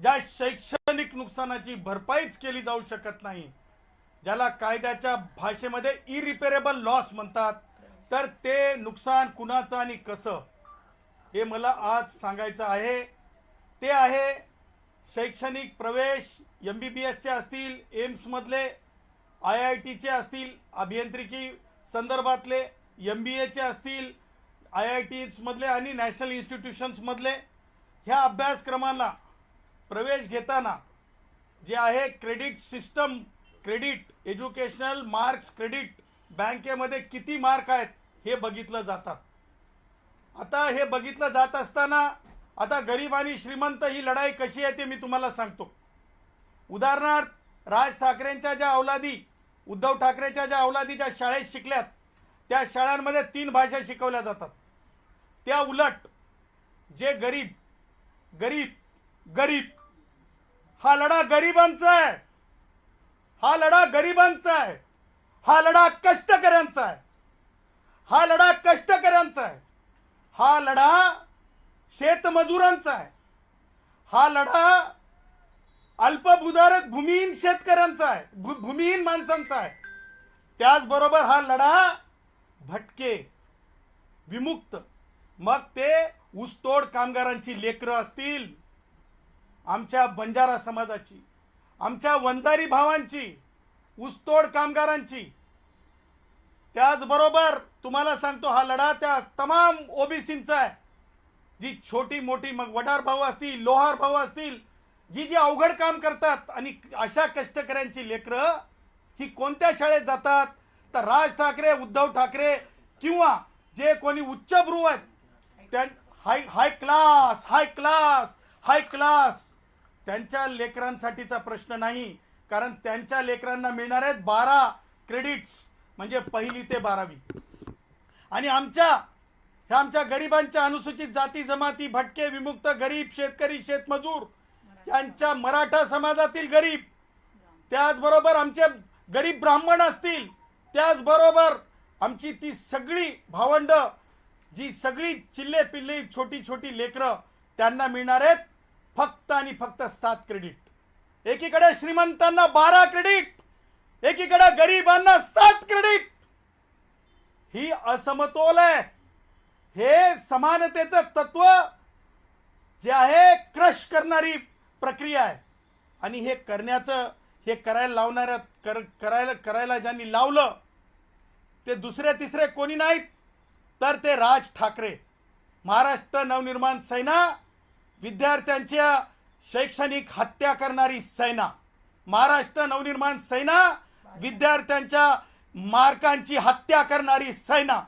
ज्या शैक्षणिक नुकसानाची भरपाईच केली जाऊ शकत नाही ज्याला कायद्याच्या भाषेमध्ये इरिपेरेबल लॉस म्हणतात तर ते नुकसान कुणाचं आणि कसं? हे मला आज सांगायचं आहे. ते आहे शैक्षणिक प्रवेश एम बी बी एसचे असतील एम्समधले आय आय टीचे असतील अभियांत्रिकी संदर्भातले एम बी एचे असतील आय आय टीजमधले आणि नॅशनल इन्स्टिट्यूशन्समधले. ह्या अभ्यासक्रमांना प्रवेश घेताना जे आहे credit system credit educational marks credit बँकेमध्ये किती मार्क आहेत हे बघितलं जातात. आता हे बघितलं जात असताना आता गरीब आणि श्रीमंत ही लढाई कशी आहे ते मी तुम्हाला सांगतो. उदाहरणार्थ राज ठाकरेंच्या ज्या अवलादी उद्धव ठाकरेच्या ज्या अवलादी ज्या शाळेत शिकल्यात त्या शाळांमध्ये तीन भाषा शिकवल्या जातात. त्या उलट जे गरीब गरीब गरीब हा लढा गरिबांचा आहे. हा लढा गरिबांचा आहे. हा लढा कष्टकऱ्यांचा आहे. हा लढा कष्टकऱ्यांचा आहे. हा लढा शेतमजुरांचा आहे. हा लढा अल्पभूधारक भूमिहीन शेतकऱ्यांचा आहे. भू- भूमिहीन माणसांचा आहे. त्याचबरोबर हा लढा भटके विमुक्त. मग ते ऊसतोड कामगारांची लेकरं असतील आमच्या बंजारा समाजाची आमच्या वंजारी भावांची ऊसतोड कामगारांची. त्याचबरोबर तुम्हाला सांगतो हा लढा त्या तमाम ओबीसींचा आहे. जी छोटी मोठी मग वडार भाऊ असतील लोहार भाऊ असतील जी जी अवघड काम करतात आणि अशा कष्टकऱ्यांची लेकरं ही कोणत्या शाळेत जातात? तर राज ठाकरे उद्धव ठाकरे किंवा जे कोणी उच्चभ्रू आहेत त्या high high class high class high class. त्यांच्या लेकरांसाठीचा प्रश्न नाही कारण त्यांच्या लेकरांना मिळणार आहेत बारा क्रेडिट्स म्हणजे पहिली ते बारावी. आणि आमच्या ह्या आमच्या गरिबांच्या अनुसूचित जाती जमाती भटके विमुक्त गरीब शेतकरी शेतमजूर यांच्या मराठा समाजातील गरीब त्याचबरोबर आमचे गरीब ब्राह्मण असतील त्याचबरोबर आमची ती सगळी भावंड जी सगळी चिल्ले पिल्ले छोटी छोटी लेकरं त्यांना मिळणार आहेत. फक्त आणि फक्त सात क्रेडिट एकीकडे श्रीमंतांना बारा क्रेडिट एकीकडे गरिबांना सात क्रेडिट ही असमतोल आहे. हे समानतेचं तत्व जे आहे क्रश करणारी प्रक्रिया आहे. आणि हे करण्याचं हे करायला लावणाऱ्या कर करायला करायला ज्यांनी लावलं ते दुसरे तिसरे कोणी नाहीत तर ते राज ठाकरे. महाराष्ट्र नवनिर्माण सेना विद्यार्थ्यांच्या शैक्षणिक हत्या करणारी सेना महाराष्ट्र नवनिर्माण सेना विद्यार्थ्यांच्या मार्कांची हत्या करणारी सेना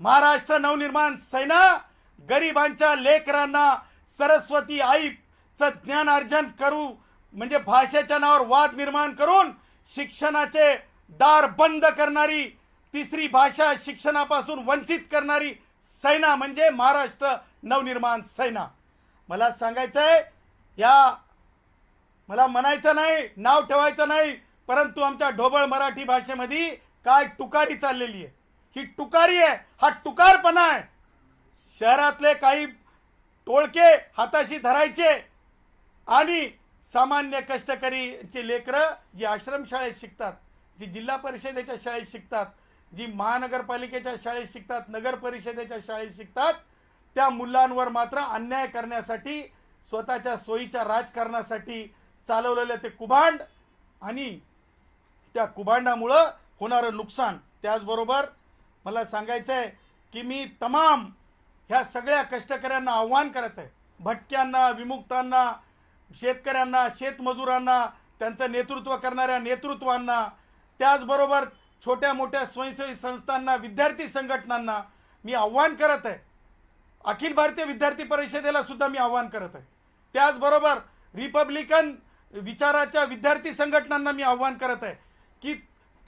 महाराष्ट्र नवनिर्माण सेना गरिबांच्या लेकरांना सरस्वती आईचं ज्ञान अर्जन करू म्हणजे भाषेच्या नावावर वाद निर्माण करून शिक्षणाचे दार बंद करणारी तिसरी भाषा शिक्षणापासून वंचित करणारी सेना म्हणजे महाराष्ट्र नवनिर्माण सेना. मला सांगायचं आहे या मला म्हणायचं नाही नाव ठेवायचं नाही परंतु आमच्या ढोबळ मराठी भाषेमध्ये काय टुकारी चाललेली आहे? ही टुकारी आहे हा टुकारपणा आहे. शहरातले काही टोळके हाताशी धरायचे आणि सामान्य कष्टकरीची लेकरं जी आश्रमशाळेत शिकतात जी जिल्हा परिषदेच्या शाळेत शिकतात जी महानगरपालिकेच्या शाळेत शिकतात नगर परिषदेच्या शाळेत शिकतात त्या मुलांवर मात्र अन्याय करण्यासाठी स्वतःच्या सोयीच्या राजकारणासाठी चालवलेलं ते कुभांड आणि त्या कुभांडामुळं होणारं नुकसान. त्याचबरोबर मला सांगायचं आहे की मी तमाम ह्या सगळ्या कष्टकऱ्यांना आव्हान करत आहे. भटक्यांना विमुक्तांना शेतकऱ्यांना शेतमजुरांना त्यांचं नेतृत्व करणाऱ्या नेतृत्वांना त्याचबरोबर छोट्या मोठ्या स्वयंसेवी संस्थांना विद्यार्थी संघटनांना मी आव्हान करत आहे. अखिल भारतीय विद्यार्थी परिषदेला सुद्धा मी आव्हान करत आहे. त्याचबरोबर रिपब्लिकन विचाराच्या विद्यार्थी संघटनांना मी आव्हान करत आहे की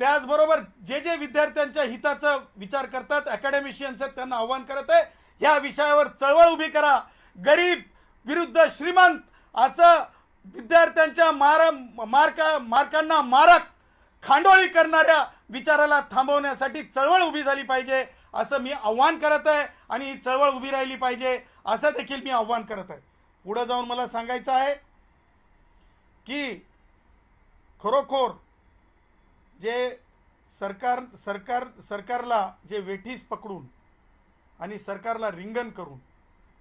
त्याचबरोबर जे जे विद्यार्थ्यांच्या हिताचा विचार करतात अकॅडमिशियन्स आहेत त्यांना आव्हान करत आहे. या विषयावर चळवळ उभी करा. गरीब विरुद्ध श्रीमंत असं विद्यार्थ्यांच्या मारा मार्का मार्कांना मारक खांडोळी करणाऱ्या विचाराला थांबवण्यासाठी चळवळ उभी झाली पाहिजे. असं मी आव्हान करत आहे आणि ही चळवळ उभी राहिली पाहिजे असं देखील मी आव्हान करत आहे. पुढे जाऊन मला सांगायचं आहे की खरोखर जे सरकार सरकार सरकारला जे वेठीस पकडून आणि सरकारला रिंगण करून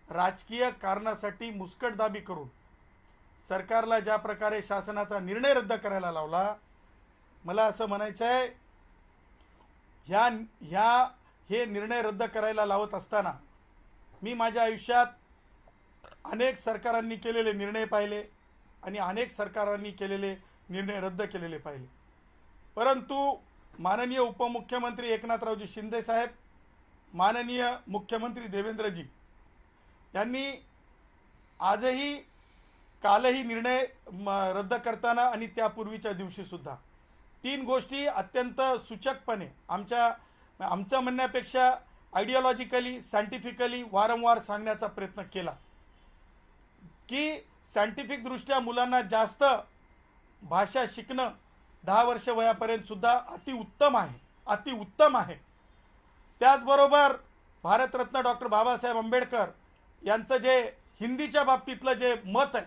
राजकीय कारणासाठी मुस्कटदाबी करून सरकारला ज्या प्रकारे शासनाचा निर्णय रद्द करायला लावला मला असं म्हणायचं आहे ह्या ह्या हे निर्णय रद्द करायला लावत असताना मी माझ्या आयुष्यात अनेक सरकारांनी केलेले निर्णय पाहिले आणि अनेक सरकारांनी केलेले निर्णय रद्द केलेले पाहिले. परंतु माननीय उपमुख्यमंत्री एकनाथरावजी शिंदेसाहेब माननीय मुख्यमंत्री देवेंद्रजी यांनी आजही कालही निर्णय म, रद्द करताना आणि त्यापूर्वीच्या दिवशीसुद्धा तीन गोष्टी अत्यंत सूचकपणे आमच्या आमच्या म्हणण्यापेक्षा आयडिओलॉजिकली सायंटिफिकली वारंवार सांगण्याचा प्रयत्न केला. की सायंटिफिकदृष्ट्या मुलांना जास्त भाषा शिकणं दहा वर्ष वयापर्यंत सुद्धा अतिउत्तम आहे अतिउत्तम आहे. त्याचबरोबर भारतरत्न डॉक्टर बाबासाहेब आंबेडकर यांचं जे हिंदीच्या बाबतीतलं जे मत आहे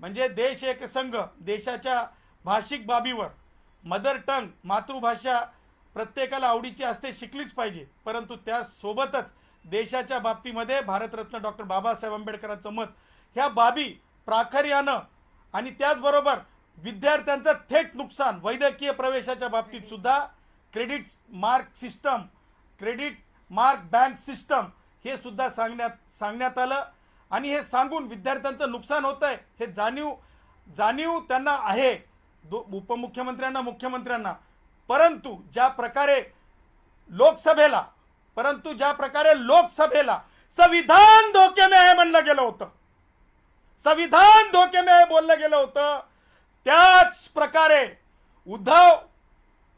म्हणजे देश एक संघ देशाच्या भाषिक बाबीवर मदर टंग मातृभाषा प्रत्येकाला आवडीची असते शिकलीच पाहिजे. परंतु त्यासोबतच देशाच्या बाबतीमध्ये भारतरत्न डॉक्टर बाबासाहेब आंबेडकरांचं मत ह्या बाबी प्राखर्यानं आणि त्याचबरोबर विद्यार्थ्यांचं थेट नुकसान वैद्यकीय प्रवेशाच्या बाबतीत सुद्धा credit mark system credit mark bank system हे सुद्धा सांगण्यात सांगण्यात आलं. आणि हे सांगून विद्यार्थ्यांचं नुकसान होत आहे हे जाणीव जाणीव त्यांना आहे. दो उपमुख्यमंत्र्यांना मुख्यमंत्र्यांना. परंतु ज्या प्रकारे लोकसभेला परंतु ज्या प्रकारे लोकसभेला संविधान धोके में आहे म्हणलं गेलं होतं. संविधान धोके में आहे बोललं गेलं होतं. त्याच प्रकारे उद्धव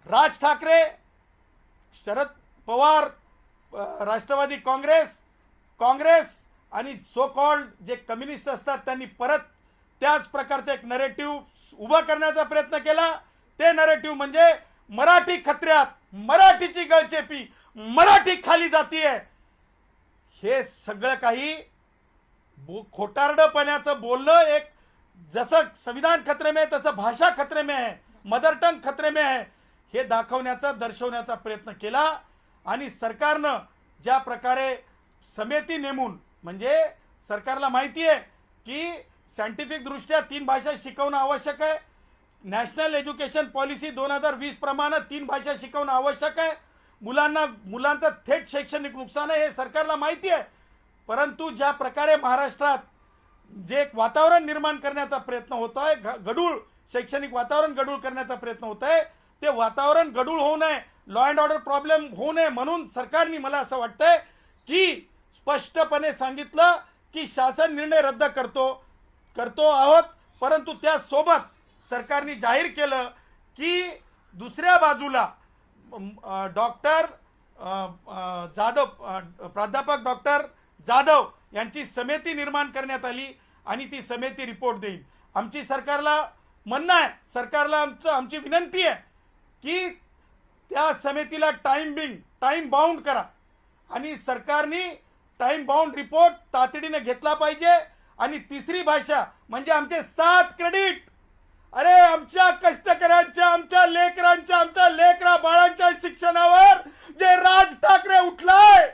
राज ठाकरे शरद पवार राष्ट्रवादी काँग्रेस काँग्रेस आणि सो कॉल्ड जे कम्युनिस्ट असतात त्यांनी परत त्याच प्रकारचं एक नरेटिव्ह उभं करण्याचा प्रयत्न केला. ते नरेटिव्ह म्हणजे मराठी खत्र्यात मराठीची गळचेपी मराठी खाली जातीये. हे सगळं काही खोटारडपण्याचं बोलणं एक जसं संविधान खतरे में तसं भाषा खतरे में है मदर टंग खतरे में है हे दाखवण्याचा दर्शवण्याचा प्रयत्न केला आणि सरकारनं ज्या प्रकारे समिती नेमून म्हणजे सरकारला माहिती आहे की सायंटिफिक दृष्ट्या तीन भाषा शिकवणं आवश्यक आहे. नॅशनल एज्युकेशन पॉलिसी दोन हजार वीस प्रमाणे तीन भाषा शिकवणं आवश्यक आहे. मुलांना मुलांचं थेट शैक्षणिक नुकसान आहे हे सरकारला माहिती आहे. परंतु ज्या प्रकारे महाराष्ट्रात जे एक वातावरण निर्माण करण्याचा प्रयत्न होत आहे गडूळ शैक्षणिक वातावरण गडूळ करण्याचा प्रयत्न होत आहे ते वातावरण गडूळ होऊ नये लॉ अँड ऑर्डर प्रॉब्लेम होऊ नये म्हणून सरकारने मला असं वाटतंय की स्पष्टपणे सांगितलं की शासन निर्णय रद्द करतो करतो आहोत. परंतु त्यासोबत सरकारने जाहीर केलं की दुसऱ्या बाजूला डॉक्टर जाधव प्राध्यापक डॉक्टर जाधव यांची समिती निर्माण करण्यात आली आणि ती समिती रिपोर्ट देईल. आमची सरकारला म्हणणं आहे सरकारला आमचं आमची विनंती आहे की त्या समितीला टाईम बिंग टाईम बाउंड करा. आणि सरकारने टाईम बाउंड रिपोर्ट तातडीने घेतला पाहिजे. आणि तिसरी भाषा म्हणजे आमचे सात क्रेडिट अरे आमच्या कष्टकऱ्यांच्या आमच्या लेकरांच्या आमच्या लेकरा बाळांच्या शिक्षणावर जे राज ठाकरे उठलाय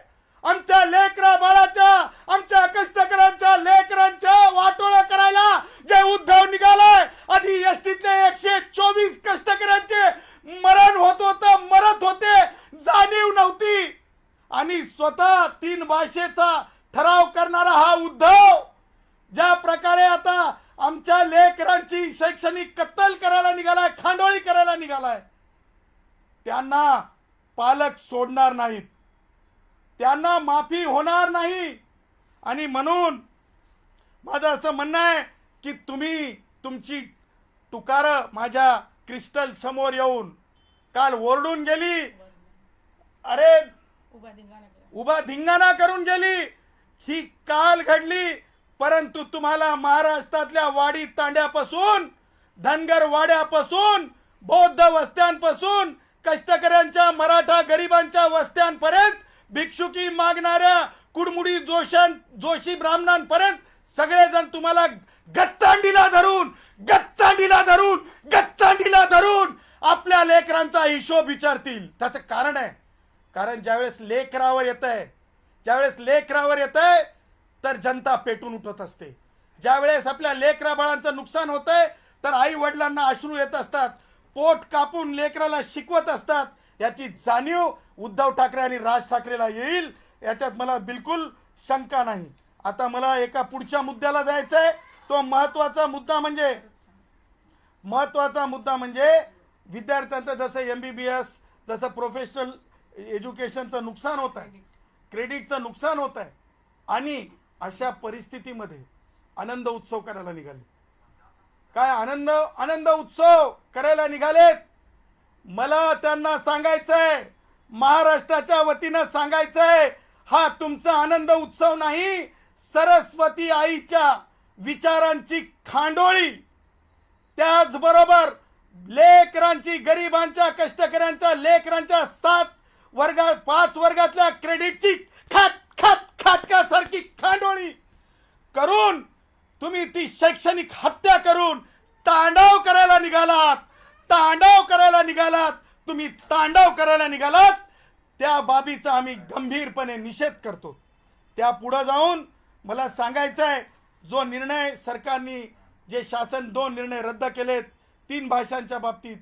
आमच्या लेकरा बाळाच्या आमच्या कष्टकऱ्यांच्या लेकरांच्या वाटोळं करायला जे उद्धव निघालाय आधी एसटीतले एकशे चोवीस कष्टकऱ्यांचे मरण होत होतं मरत होते जाणीव नव्हती आणि स्वतः तीन भाषेचा ठराव करणारा हा उद्धव ज्या प्रकारे आता आमच्या लेकरांची शैक्षणिक कत्तल करायला निघालाय खांडोळी करायला निघालाय त्यांना पालक सोडणार नाहीत. त्यांना माफी होणार नाही. आणि म्हणून माझं असं म्हणणं आहे की तुम्ही तुमची टुकारं माझ्या क्रिस्टल समोर येऊन काल ओरडून गेली. अरे उभा धिंगाणा उभा धिंगाणा करून गेली. ही काल घडली. परंतु तुम्हाला महाराष्ट्रातल्या वाडी तांड्यापासून धनगर वाड्यापासून बौद्ध वस्त्यांपासून कष्टकऱ्यांच्या मराठा गरिबांच्या वस्त्यांपर्यंत भिक्षुकी मागणाऱ्या कुडमुडी जोशां जोशी ब्राह्मणांपर्यंत सगळेजण तुम्हाला गच्चांडीला धरून गच्चांडीला धरून गच्चांडीला धरून आपल्या लेकरांचा हिशोब विचारतील. त्याचं कारण आहे. कारण ज्यावेळेस लेकरावर येत आहे ज्यावेळेस लेकरावर येत आहे तर जनता पेटून उठत असते. ज्यावेळेस आपल्या लेकरा बाळांचं नुकसान होत आहे तर आई वडिलांना अश्रू येत असतात. पोट कापून लेकराला शिकवत असतात याची जाणीव उद्धव ठाकरे आणि राज ठाकरेला येईल याच्यात मला बिलकुल शंका नाही. आता मला एका पुढच्या मुद्द्याला जायचं आहे तो महत्त्वाचा मुद्दा म्हणजे महत्त्वाचा मुद्दा म्हणजे विद्यार्थ्यांचं जसं एम बी बी एस जसं प्रोफेशनल एज्युकेशनचं नुकसान होत आहे क्रेडिटचं नुकसान होत आहे आणि अशा परिस्थितीमध्ये आनंद उत्सव करायला निघाले. काय आनंद आनंद उत्सव करायला निघालेत? मला त्यांना सांगायचंय महाराष्ट्राच्या वतीनं सांगायचंय हा तुमचा आनंद उत्सव नाही सरस्वती आईच्या विचारांची खांडोळी. त्याचबरोबर लेकरांची गरिबांच्या कष्टकऱ्यांच्या लेकरांच्या सात वर्गात पाच वर्गातल्या क्रेडिटची खात खात खातकासारखी खांडोळी करून तुम्ही ती शैक्षणिक हत्या करून तांडव करायला निघालात. तांडव करायला निघालात. तुम्ही तांडव करायला निघालात. त्या बाबीचा आम्ही गंभीरपणे निषेध करतो. त्या पुढं जाऊन मला सांगायचं आहे जो निर्णय सरकारने जे शासन दोन निर्णय रद्द केलेत तीन भाषांच्या बाबतीत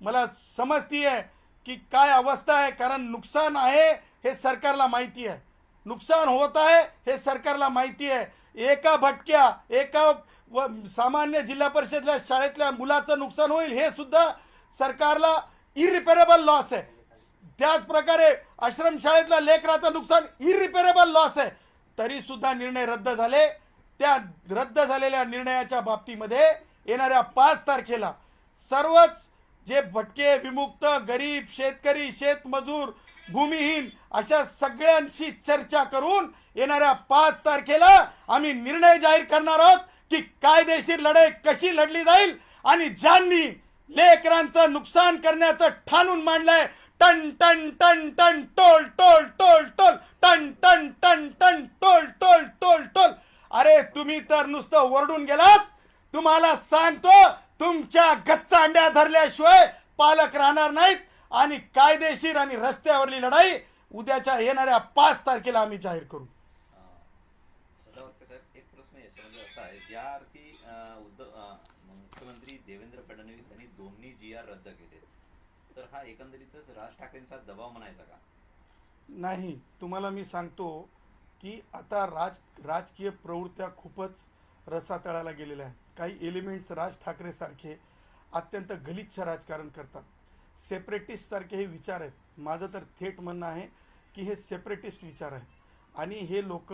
मला समजती आहे की काय अवस्था आहे कारण नुकसान आहे हे सरकारला माहिती आहे. नुकसान होत आहे हे सरकारला माहिती आहे एका भटक्या एका व सामान्य जिल्हा परिषदल्या शाळेतल्या मुलाचं नुकसान होईल हे सुद्धा सरकारला इरिपेरेबल लॉस आहे त्याच प्रकारे आश्रमशाळेतल्या लेकराचं नुकसान इरिपेरेबल लॉस आहे तरीसुद्धा निर्णय रद्द झाले. त्या रद्द झालेल्या निर्णयाच्या बाबतीमध्ये येणाऱ्या पाच तारखेला सर्वच जे भटके विमुक्त गरीब शेतकरी शेतमजूर भूमिहीन अशा सगळ्यांशी चर्चा करून येणाऱ्या पाच तारखेला आम्ही निर्णय जाहीर करणार आहोत की कायदेशीर लढाई कशी लढली जाईल आणि ज्यांनी लेकरांचं नुकसान करण्याचं ठाणून मांडलंय टन टन टन टन टोल टोल टोल टोल टन टन टन टन टोल टोल टोल टोल. अरे तुम्ही तर नुसतं ओरडून गेलात. तुम्हाला सांगतो तुमच्या गच्चा अंड्या धरल्याशिवाय पालक राहणार नाहीत. आणि कायदेशीर आणि रस्त्यावरली लढाई उद्याच्या येणाऱ्या पाच तारखेला आम्ही जाहीर करू. सदावर्ते साहेब एक प्रश्न याच्यामध्ये असा आहे. ज्या अर्थी अं, उद्धव अं, मुख्यमंत्री देवेंद्र फडणवीस यांनी दोन्ही जी आर रद्द केले तर हा एकंदरीतच राज ठाकरेंचा दबाव म्हणायचा का? नाही. तुम्हाला मी सांगतो की आता राज राजकीय प्रवृत्त्या खूपच रसातळाला गेलेल्या आहेत. काही एलिमेंट्स राज ठाकरे सारखे अत्यंत गलिच्छ राजकारण करतात. सेपरेटिस्टसारखे हे विचार आहेत. माझं तर थेट म्हणणं आहे की हे सेपरेटिस्ट विचार आहे. आणि हे लोक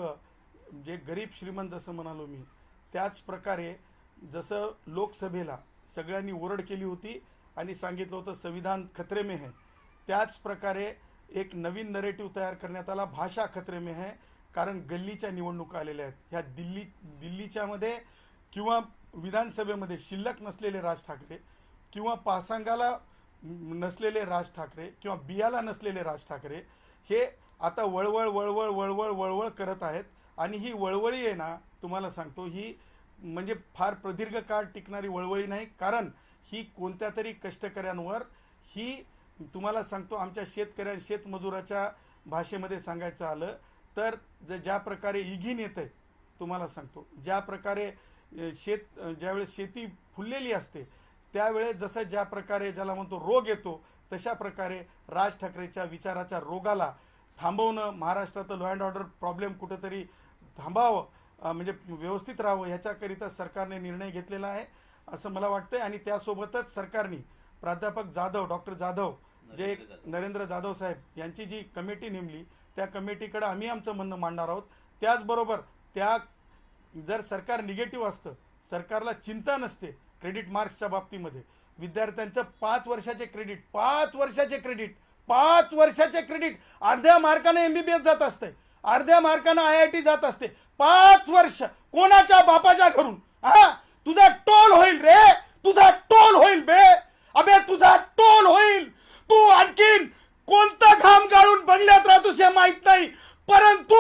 जे गरीब श्रीमंत जसं म्हणालो मी त्याच प्रकारे जसं लोकसभेला सगळ्यांनी ओरड केली होती आणि सांगितलं होतं संविधान खतरे में है त्याच प्रकारे एक नवीन नरेटिव्ह तयार करण्यात आला. भाषा खतरे में है कारण गल्लीच्या निवडणुका आलेल्या आहेत. ह्या दिल्ली दिल्लीच्यामध्ये किंवा विधानसभेमध्ये शिल्लक नसलेले राज ठाकरे किंवा पासांगाला नसलेले राज ठाकरे किंवा बियाला नसलेले राज ठाकरे हे आता वळवळ वळवळ वळवळ वळवळ करत आहेत. आणि ही वळवळी आहे ना तुम्हाला सांगतो ही म्हणजे फार प्रदीर्घ काळ टिकणारी वळवळी नाही. कारण ही कोणत्या तरी कष्टकऱ्यांवर ही तुम्हाला सांगतो आमच्या शेतकऱ्या शेतमजुराच्या भाषेमध्ये सांगायचं आलं तर ज ज्या प्रकारे इघीन येतं आहे तुम्हाला सांगतो ज्या प्रकारे शेत ज्यावेळेस शेती फुललेली असते त्यावेळेस जसं ज्या प्रकारे ज्याला म्हणतो रोग येतो तशा प्रकारे राज ठाकरेच्या विचाराच्या रोगाला थांबवणं महाराष्ट्राचं लॉ अँड ऑर्डर प्रॉब्लेम कुठंतरी थांबावं म्हणजे व्यवस्थित राहावं ह्याच्याकरिता सरकारने निर्णय घेतलेला आहे असं मला वाटतंय आणि त्यासोबतच सरकारने प्राध्यापक जाधव डॉक्टर जाधव जे. नरेंद्र जाधव साहेब यांची जी कमिटी नेमली त्या कमिटीकडे आम्ही आमचं म्हणणं मांडणार आहोत त्याचबरोबर त्या जर सरकार निगेटिव्ह असतं सरकारला चिंता नसते क्रेडिट मार्क्सच्या बाबतीमध्ये. विद्यार्थ्यांचं पाच वर्षाचे क्रेडिट पाच वर्षाचे क्रेडिट पाच वर्षाचे क्रेडिट. अर्ध्या मार्काने एमबीबीएस जात असते अर्ध्या मार्काने आय आय टी जात असते पाच वर्ष कोणाच्या बापाच्या घरून? हा? तुझा टोल होईल रे! तुझा टोल होईल बे! अबे तुझा टोल होईल! तू आणखीन कोणता घाम गाळून बंगल्यात राहतोस हे माहीत नाही. परंतु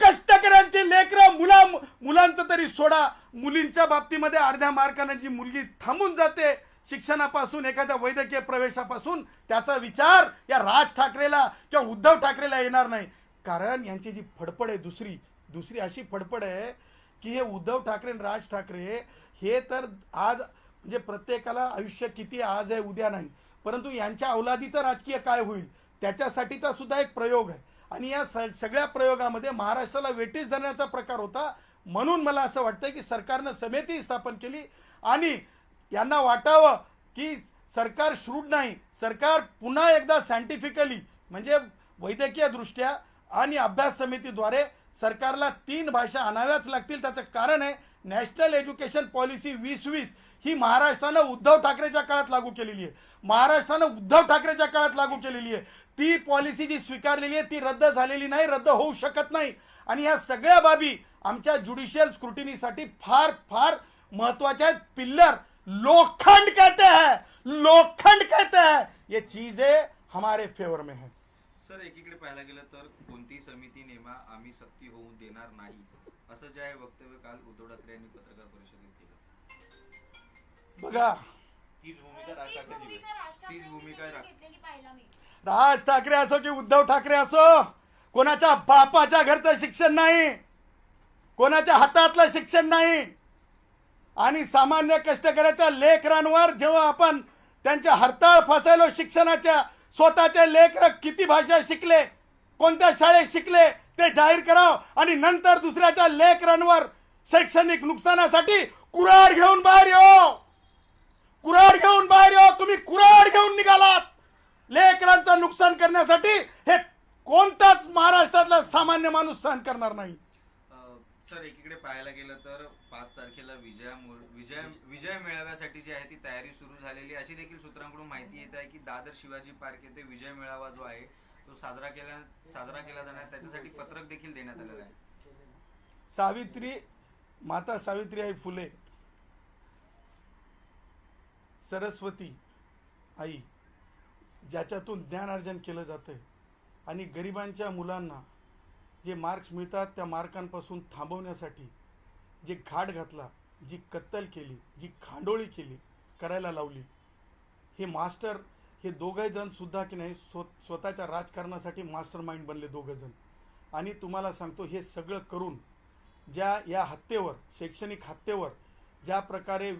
कष्टकऱ्यांचे लेकरं मुला मुलांचं तरी सोडा. मुलींच्या बाबतीमध्ये अर्ध्या मार्कानं जी मुलगी थांबून जाते शिक्षणापासून एखाद्या वैद्यकीय प्रवेशापासून त्याचा विचार या राज ठाकरेला किंवा उद्धव ठाकरेला येणार नाही. कारण यांची जी फडफड आहे दुसरी दुसरी अशी फडफड आहे की हे उद्धव ठाकरे आणि राज ठाकरे हे तर आज म्हणजे प्रत्येकाला आयुष्य किती आज आहे उद्या नाही. परंतु यांच्या अवलादीचं राजकीय काय होईल? त्याच्यासाठीचा सुद्धा एक प्रयोग आहे. आणि या स सगळ्या प्रयोगामध्ये महाराष्ट्राला वेटीस धरण्याचा प्रकार होता. म्हणून मला असं वाटतं की सरकारनं समिती स्थापन केली आणि यांना वाटावं की सरकार श्रूड नाही. सरकार पुन्हा एकदा सायंटिफिकली म्हणजे वैद्यकीय दृष्ट्या आणि अभ्यास समितीद्वारे सरकारला तीन भाषा आणाव्याच लागतील. त्याचं कारण आहे नॅशनल एज्युकेशन पॉलिसी वीस वीस ही महाराष्ट्रानं उद्धव ठाकरेच्या काळात लागू केलेली आहे. महाराष्ट्रानं उद्धव ठाकरेच्या काळात लागू केलेली आहे. ती पॉलिसी जी स्वीकारलेली आहे ती रद्द झालेली नाही रद्द होऊ शकत नाही. आणि या सगळ्या बाबी आमच्या ज्युडिशियल स्क्रुटिनीसाठी फार फार महत्त्वाच्या आहेत. पिल्लर लोखंड कहते हैं लोखंड कहते हैं. ये चीजें हमारे फेवर में है. सर एकीकडे पाहायला गेलं तर कोणतीही समिती नेमा आम्ही सक्ती होऊ देणार नाही. असं जे आहे वक्तव्य काल उद्धव ठाकरे यांनी पत्रकार परिषदेत केलं. बघा. तीच भूमिका राज राज तीच भूमिका रा- ठाकरे असो की उद्धव ठाकरे असो कोणाच्या बापाच्या घरचं शिक्षण नाही कोणाच्या हातातलं शिक्षण नाही आणि सामान्य कष्टकऱ्याच्या लेकरांवर जेव्हा आपण त्यांच्या हरताळ फसायलो शिक्षणाच्या स्वतःचे लेकर किती भाषा शिकले कोणत्या शाळेत शिकले ते जाहीर कराव आणि नंतर दुसऱ्याच्या लेकरांवर शैक्षणिक नुकसानासाठी कुऱ्हाड घेऊन बाहेर येऊ. कुऱ्हाड घेऊन बाहेर येऊ तुम्ही कुऱ्हाड घेऊन निघालात लेकरांचं नुकसान करण्यासाठी हे कोणताच महाराष्ट्रातला सामान्य माणूस सहन करणार नाही सर एकीकडे पाहायला गेलं तर पाच तारखेला विजया विजय विजय मेळाव्यासाठी जी आहे ती तयारी सुरू झालेली. अशी देखील सूत्रांकडून माहिती येत आहे की दादर शिवाजी पार्क येथे विजय मेळावा जो आहे तो साजरा केला साजरा केला जाणार. त्याच्यासाठी पत्रक देखील देण्यात आलेलं आहे सावित्री माता सावित्रीबाई फुले सरस्वती आई ज्याच्यातून ज्ञानार्जन केलं जातं आणि गरिबांच्या मुलांना जे मार्क्स मिळतात त्या मार्कांपासून थांबवण्यासाठी जे घाट घातला जी कत्तल केली जी खांडोळी केली करायला लावली हे मास्टर हे दोघे सुद्धा की नाही स्व स्वतःच्या राजकारणासाठी मास्टर माइंड बनले दोघंजण आणि तुम्हाला सांगतो हे सगळं करून ज्या या हत्येवर शैक्षणिक हत्येवर ज्या प्रकारे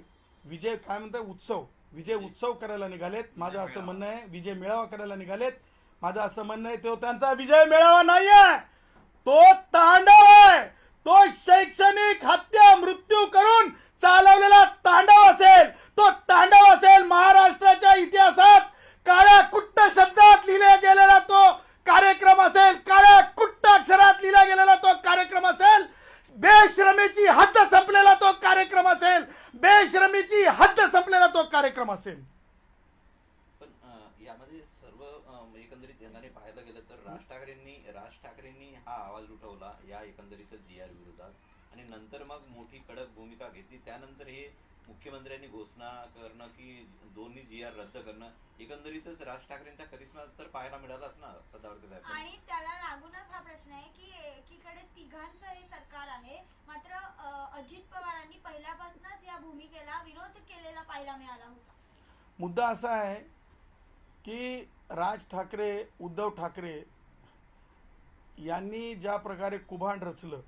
विजय काय म्हणतात? उत्सव. विजय उत्सव करायला निघालेत. माझं असं म्हणणं आहे विजय मेळावा करायला निघालेत. माझं असं म्हणणं आहे तो त्यांचा विजय मेळावा नाहीये. तो तांडव आहे. तो शैक्षणिक हत्या मृत्यू करून चालवलेला तांडव असेल. तो तांडव असेल. कार्यक्रम असेल. पण यामध्ये सर्व एकंदरीत येणारे पाहायला गेलं तर राज ठाकरेंनी राज ठाकरेंनी हा आवाज उठवला या एकंदरीत जी आर विरोधात. आणि नंतर मग मोठी कडक भूमिका घेतली. त्यानंतर हे मुख्यमंत्र्यांनी घोषणा करणं की दोन्ही जी आर रद्द करणं एकंदरीतच राज ठाकरेंचा करिश्मा तर पाहायला मिळालाच ना सदावर्ते साहेब. आणि त्याला लागूनच हा प्रश्न आहे की एकीकडे तिघांचं हे सरकार आहे मात्र अजित पवारांनी पहिल्यापासूनच या भूमिकेला विरोध केलेला पाहायला मिळाला होता. मुद्दा असा आहे की राज ठाकरे उद्धव ठाकरे यांनी ज्या प्रकारे कुभांड रचलं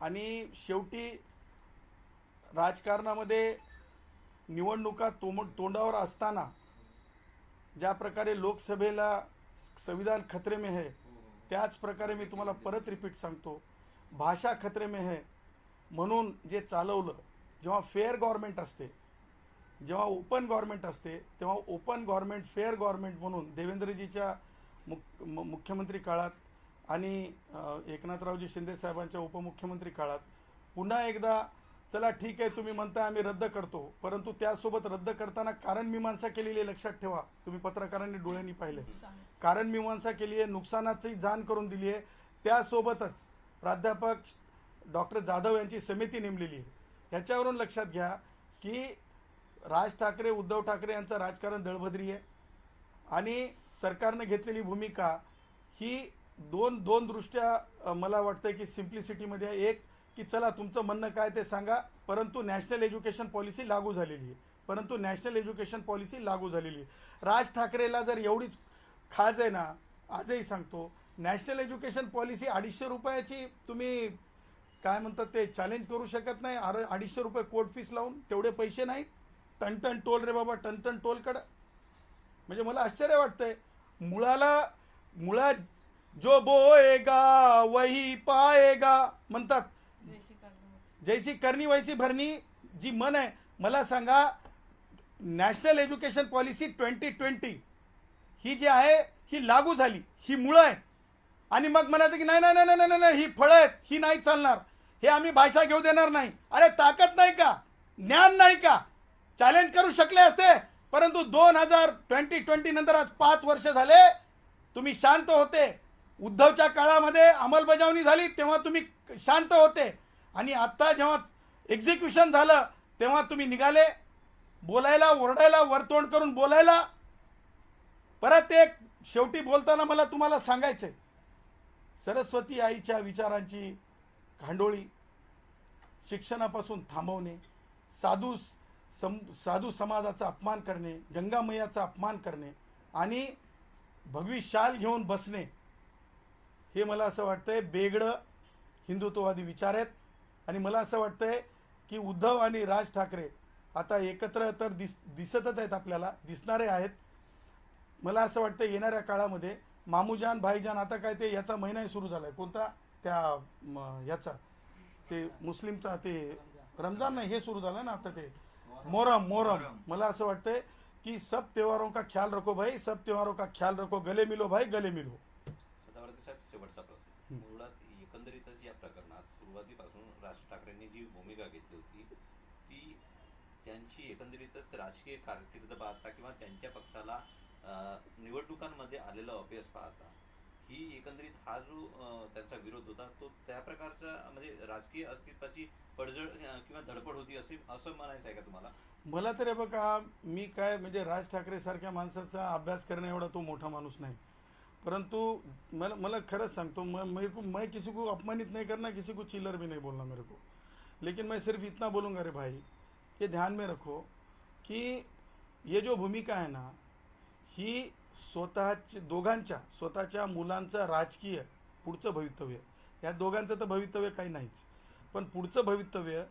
आणि शेवटी राजकारणामध्ये निवडणुका तोम तोंडावर असताना ज्या प्रकारे लोकसभेला संविधान खतरे में है त्याच प्रकारे मी तुम्हाला परत रिपीट सांगतो. भाषा खतरे में है म्हणून जे चालवलं जेव्हा फेअर गव्हर्मेंट असते जेव्हा ओपन गव्हर्नमेंट असते तेव्हा ओपन गव्हर्नमेंट फेअर गव्हर्नमेंट म्हणून देवेंद्रजीच्या मुख मु- मुख्यमंत्री काळात आणि एकनाथरावजी शिंदे साहेबांच्या उपमुख्यमंत्री काळात पुन्हा एकदा चला ठीक आहे तुम्ही म्हणता आम्ही रद्द करतो परंतु त्यासोबत रद्द करताना कारण मीमांसा केलेली आहे लक्षात ठेवा. तुम्ही पत्रकारांनी डोळ्यांनी पाहिले कारण मीमांसा केली आहे नुकसानाची जाण करून दिली आहे. त्यासोबतच प्राध्यापक डॉक्टर जाधव यांची समिती नेमलेली आहे. ह्याच्यावरून लक्षात घ्या की राज ठाकरे उद्धव ठाकरे यांचं राजकारण दळभद्री आहे. आणि सरकारनं घेतलेली भूमिका ही दोन दोन दृष्ट्या मला वाटतं की सिम्प्लिसिटीमध्ये आहे. एक की चला तुमचं म्हणणं काय ते सांगा. परंतु नॅशनल एज्युकेशन पॉलिसी लागू झालेली आहे. परंतु नॅशनल एज्युकेशन पॉलिसी लागू झालेली आहे. राज ठाकरेला जर एवढीच खाज आहे ना आजही सांगतो नॅशनल एज्युकेशन पॉलिसी अडीचशे रुपयाची तुम्ही काय म्हणतात ते चॅलेंज करू शकत नाही. अरे अडीचशे रुपये कोर्ट फीस लावून तेवढे पैसे नाहीत. टनटन टोल रे बाबा टनटन टोल कड म्हणजे मला आश्चर्य वाटतंय. मुळाला मुळात जो बोएगा वही पाएगा म्हणतात. जैसी करणी वैसी भरणी जी मन आहे. मला सांगा national education policy twenty twenty ही जी आहे ही लागू झाली. ही मुळं आहेत. आणि मग म्हणायचं की नाही नाही नाही नाही नाही नाही ही फळं आहेत. ही नाही चालणार. हे आम्ही भाषा घेऊ देणार नाही. अरे ताकद नाही का? ज्ञान नाही का? चॅलेंज करू शकले असते. परंतु दोन हजार ट्वेंटी ट्वेंटी नंतर आज पाच वर्ष झाले तुम्ही शांत होते. उद्धवच्या काळामध्ये अंमलबजावणी झाली तेव्हा तुम्ही शांत होते. आणि आत्ता जेव्हा एक्झिक्युशन झालं तेव्हा तुम्ही निघाले. बोलायला ओरडायला वरतोंड करून बोलायला. परत एक शेवटी बोलताना मला तुम्हाला सांगायचं आहे सरस्वती आईच्या विचारांची खांडोळी शिक्षणापासून थांबवणे साधू सम साधू समाजाचा अपमान करणे गंगामयाचा अपमान करणे आणि भगवी शाल घेऊन बसणे हे मला असं वाटतंय बेगडं हिंदुत्ववादी विचार आहेत. आणि मला असं वाटतंय की उद्धव आणि राज ठाकरे आता एकत्र तर दिस दिसतच आहेत आपल्याला दिसणारे आहेत. मला असं वाटतं येणाऱ्या काळामध्ये मामूजान भाईजान आता काय ते याचा महिनाही सुरू झाला आहे कोणता? त्या याचा. ते मुस्लिमचा ते रमजान नाही हे सुरू झालं ना आता ते. मोहरम मोहरम. मला असं वाटतंय की सब त्योहारों का ख्याल रखो भाई सब त्योहारों का ख्याल रखो. गले मिलो भाई गले मिलो. शेवटचा प्रश्न. मुळात एकंदरीतच या प्रकरणात सुरुवातीपासून राज ठाकरेंनी जी भूमिका घेतली होती ती त्यांची एकंदरीतच राजकीय कारकीर्द पाहता किंवा त्यांच्या पक्षाला निवडणुकांमध्ये आलेलं अपयश पाहता ही एकंदरीत हा जो त्यांचा विरोध होता तो त्या प्रकारचा म्हणजे राजकीय अस्तित्वाची पडझड किंवा धडपड होती असे असं म्हणायचं आहे का तुम्हाला? मला तर बघा मी काय म्हणजे राज ठाकरे सारख्या माणसाचा अभ्यास करणे एवढा तो मोठा माणूस नाही. परंतु मला मला खरंच सांगतो मैं मेरे को मैं किसी को अपमानित नहीं करना किसी को चिल्लर भी नहीं बोलना मेरे को. लेकिन मैं सिर्फ इतना बोलूँगा अरे भाई ये ध्यान में रखो कि ये जो भूमिका आहे ना ही स्वतःच्या दोघांच्या स्वतःच्या मुलांचं राजकीय पुढचं भवितव्य. या दोघांचं तर भवितव्य काही नाहीच. पण पुढचं भवितव्य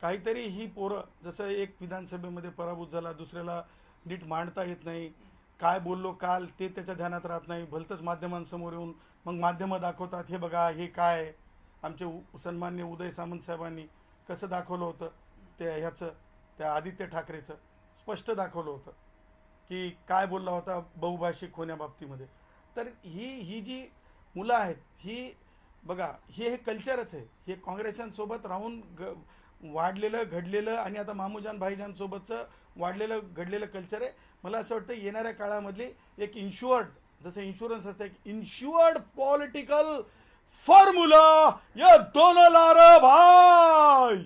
काहीतरी ही पोरं जसं एक विधानसभेमध्ये पराभूत झाला दुसऱ्याला नीट मांडता येत नाही. काय बोललो काल ते त्याच्या ध्यानात राहत नाही. भलतंच माध्यमांसमोर येऊन मग माध्यमं दाखवतात हे बघा हे काय? आमचे उ- सन्मान्य उदय सामंत साहेबांनी कसं दाखवलं होतं? त्या ह्याचं त्या आदित्य ठाकरेचं स्पष्ट दाखवलं होतं. की काय बोलला होता बहुभाषिक होण्याबाबतीमध्ये तर ही ही जी मुलं आहेत ही बघा हे हे कल्चरच आहे. हे काँग्रेसांसोबत राहून ग वाढलेलं घडलेलं आणि आता मामूजान भाईजानसोबतचं वाढलेलं घडलेलं कल्चर आहे. मला असं वाटतं येणाऱ्या काळामधली एक इन्शुअर्ड जसं इन्शुरन्स असतं एक इन्शुअर्ड पॉलिटिकल फॉर्म्युला ये दोनों लार भाई!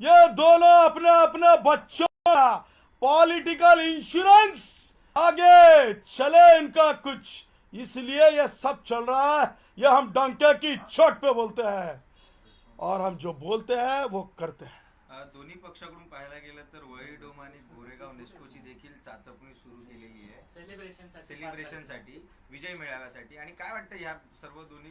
ये दोनों अपने अपने बच्चों का पॉलिटिकल इंश्योरेंस आगे चले इनका कुछ। इसलिए ये सब चल रहा है। ये हम डंके की चोट पे बोलते हैं। और हम जो बोलते हैं वो करते हैं। दोनों दोन्ही पक्षाकडून पाहायला गेलं तर वही डोम आणि गोरेगाव नेस्कोची देखील चाचपणी सुरू केलेली आहे. सेलिब्रेशन सेलिब्रेशन साठी. विजय मेळाव्यासाठी. आणि काय वाटतं या सर्व दोन्ही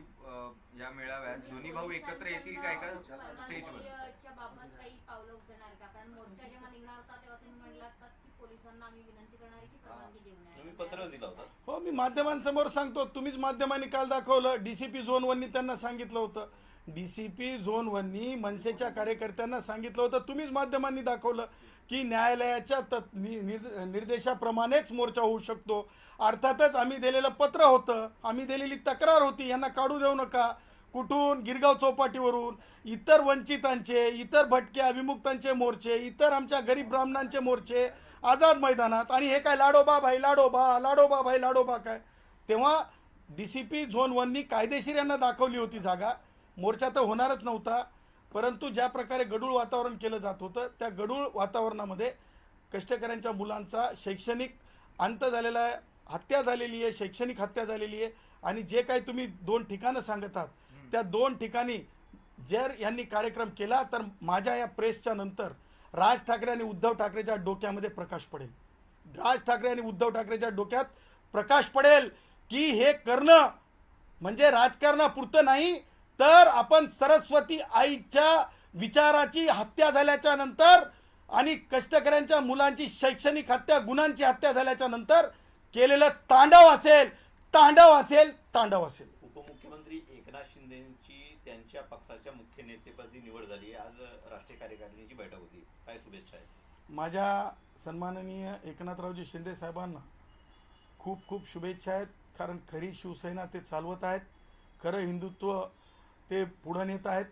या मेळाव्यात दोन्ही भाऊ एकत्र येतील का एका स्टेजवर? परवानगीच्या बाबत काही पावलं उचलणार का? कारण मोर्चा जेव्हा निघणार होता तेव्हा तुम्ही म्हणलात की पोलिसांना आम्ही विनंती करणार आहे की परवानगी देऊ नये. तुम्ही पत्र दिला होता? हो मी माध्यमांसमोर सांगतो. तुम्हीच माध्यमांनी काल दाखवलं. डीसीपी झोन वननी त्यांना सांगितलं होतं. डीसीपी झोन वननी मनसेच्या कार्यकर्त्यांना सांगितलं होतं. तुम्हीच माध्यमांनी दाखवलं. की न्यायालयाच्या तत् नि- निर्- निर्देशाप्रमाणेच मोर्चा होऊ शकतो. अर्थातच आम्ही दिलेलं पत्र होतं आम्ही दिलेली तक्रार होती यांना काढू देऊ नका. कुठून? गिरगाव चौपाटीवरून. इतर वंचितांचे इतर भटक्या विमुक्तांचे मोर्चे इतर आमच्या गरीब ब्राह्मणांचे मोर्चे आझाद मैदानात. आणि हे काय लाडोबा भाई लाडोबा लाडोबा भाई लाडोबा काय? तेव्हा डी सी पी झोन वननी कायदेशीर यांना दाखवली होती जागा. मोर्चा तर होणारच नव्हता. परंतु ज्या प्रकारे गडूळ वातावरण केलं जात होतं त्या गडूळ वातावरणामध्ये कष्टकऱ्यांच्या मुलांचा शैक्षणिक अंत झालेला आहे हत्या झालेली आहे शैक्षणिक हत्या झालेली आहे आणि जे काही तुम्ही दोन ठिकाणं सांगत आहात त्या दोन ठिकाणी जर यांनी कार्यक्रम केला तर माझ्या या प्रेसच्या नंतर राज ठाकरे आणि उद्धव ठाकरेच्या डोक्यामध्ये प्रकाश पडेल. राज ठाकरे आणि उद्धव ठाकरेच्या डोक्यात प्रकाश पडेल की हे करणं म्हणजे राजकारणापुरतं नाही तर आपण सरस्वती आईच्या विचाराची हत्या झाल्याच्यानंतर आणि कष्टकऱ्यांच्या मुलांची शैक्षणिक हत्या गुणांची हत्या झाल्याच्यानंतर केलेलं तांडव असेल तांडव असेल तांडव असेल. उपमुख्यमंत्री एकनाथ शिंदेची त्यांच्या पक्षाच्या मुख्य नेतेपदी निवड झाली. आहे आज राष्ट्रीय कार्यकारिणीची बैठक होती. काय शुभेच्छा आहेत? माझ्या सन्माननीय एकनाथरावजी शिंदे साहेबांना खूप खूप शुभेच्छा आहेत कारण खरी शिवसेना ते चालवत आहेत. खरं हिंदुत्व ते पुढं नेत आहेत.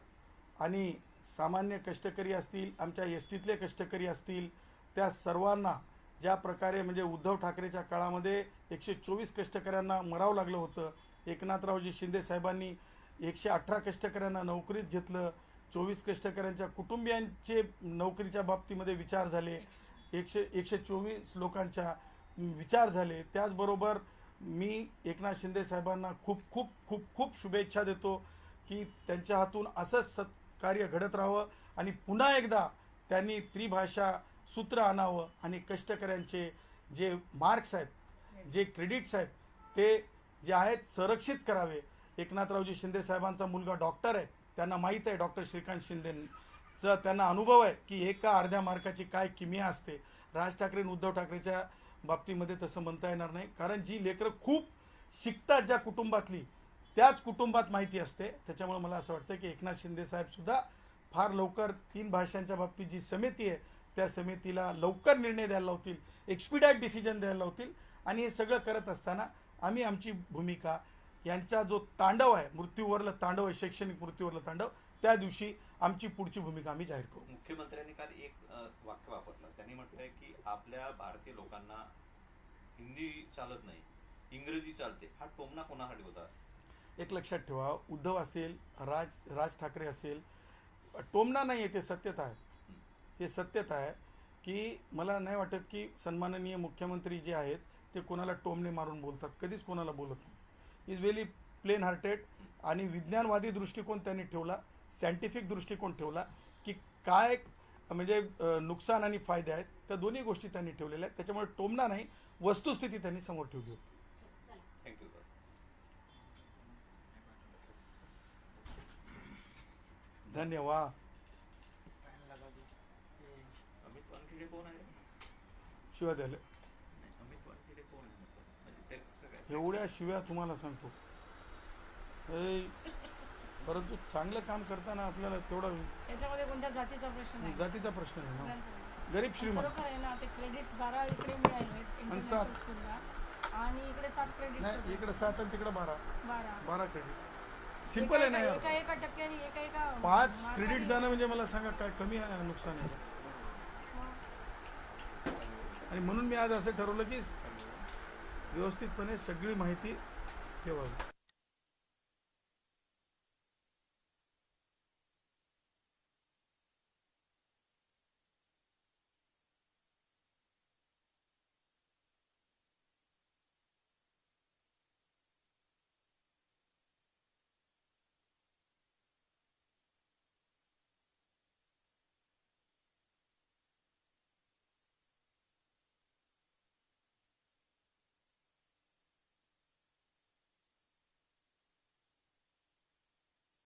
आणि सामान्य कष्टकरी असतील आमच्या एस टीतले कष्टकरी असतील त्या सर्वांना ज्या प्रकारे म्हणजे उद्धव ठाकरेच्या काळामध्ये एकशे चोवीस कष्टकऱ्यांना मरावं लागलं होतं एकनाथरावजी शिंदे साहेबांनी एकशे अठरा कष्टकऱ्यांना नोकरीत घेतलं चोवीस कष्टकऱ्यांच्या कुटुंबियांचे नोकरीच्या बाबतीमध्ये विचार झाले एकशे एकशे चोवीस लोकांच्या विचार झाले. त्याचबरोबर मी एकनाथ शिंदे साहेबांना खूप खूप खूप खूप शुभेच्छा देतो. की त्यांच्या हातून असंच सत्कार्य घडत राहावं आणि पुन्हा एकदा त्यांनी त्रिभाषा सूत्र आणावं आणि कष्टकऱ्यांचे जे मार्क्स आहेत जे क्रेडिट्स आहेत ते जे आहेत संरक्षित करावे. एकनाथरावजी शिंदे साहेबांचा मुलगा डॉक्टर आहे त्यांना माहीत आहे डॉक्टर श्रीकांत शिंदेचा त्यांना अनुभव आहे की एका अर्ध्या मार्काची काय किमिया असते. राज ठाकरे उद्धव ठाकरेच्या बाबतीमध्ये तसं म्हणता येणार नाही. कारण जी लेकरं खूप शिकतात ज्या कुटुंबातली त्याच कुटुंबात माहिती असते. त्याच्यामुळे मला असं वाटतं की एकनाथ शिंदे फार लवकर तीन भाषांच्या बाबतीत जी समिती आहे त्या समितीला लवकर निर्णय द्यायला लावतील एक्सपिडाईट डिसिजन द्यायला लावतील आणि हे सगळं करत असताना आम्ही आमची भूमिका यांचा जो तांडव आहे मृत्यूवरलं तांडव आहे शैक्षणिक मृत्यूवरलं तांडव त्या दिवशी आमची पुढची भूमिका आम्ही जाहीर करू. मुख्यमंत्र्यांनी काल एक वाक्य वापरलं. त्यांनी म्हटलंय की आपल्या भारतीय लोकांना हिंदी चालत नाही इंग्रजी चालते. हा टोमना कोणासाठी होता? एक लक्षात ठेवा उद्धव असेल राज राज ठाकरे असेल टोमना नाही आहे ते सत्यता आहे. हे सत्यता आहे की मला नाही वाटत की सन्माननीय मुख्यमंत्री जे आहेत ते कोणाला टोमणे मारून बोलतात. कधीच कोणाला बोलत नाही. इज व्हेरी प्लेन हार्टेड आणि विज्ञानवादी दृष्टिकोन त्यांनी ठेवला सायंटिफिक दृष्टिकोन ठेवला की काय म्हणजे नुकसान आणि फायदे आहेत त्या दोन्ही गोष्टी त्यांनी ठेवलेल्या आहेत. त्याच्यामुळे टोमना नाही वस्तुस्थिती त्यांनी समोर ठेवली होती थँक्यू सर धन्यवाद. अमित वानखेडे कोण आहे शिवाय द्यायला नाही, अमित वानखेडे कोण आहे म्हटलं? म्हणजे ते कसं काय एवढ्या शिव्या तुम्हाला सांगतो. परंतु चांगलं काम करताना आपल्याला तेवढा कोणत्या जातीचा प्रश्न नाही? जातीचा प्रश्न नाही ना. गरीब श्रीमंत. आहे ना ते क्रेडिट्स बारा इकडे मिळाले आणि सात. आणि इकडे सात क्रेडिट नाही इकडे सात आणि तिकडे बारा. बारा. बारा क्रेडिट सिंपल आहे ना एका- एका यार एका टक्क्याने एका एका पाच क्रेडिट जाणं म्हणजे मला सांगा काय कमी आहे नुकसान आहे? आणि म्हणून मी आज असं ठरवलं की व्यवस्थितपणे सगळी माहिती ठेवावी.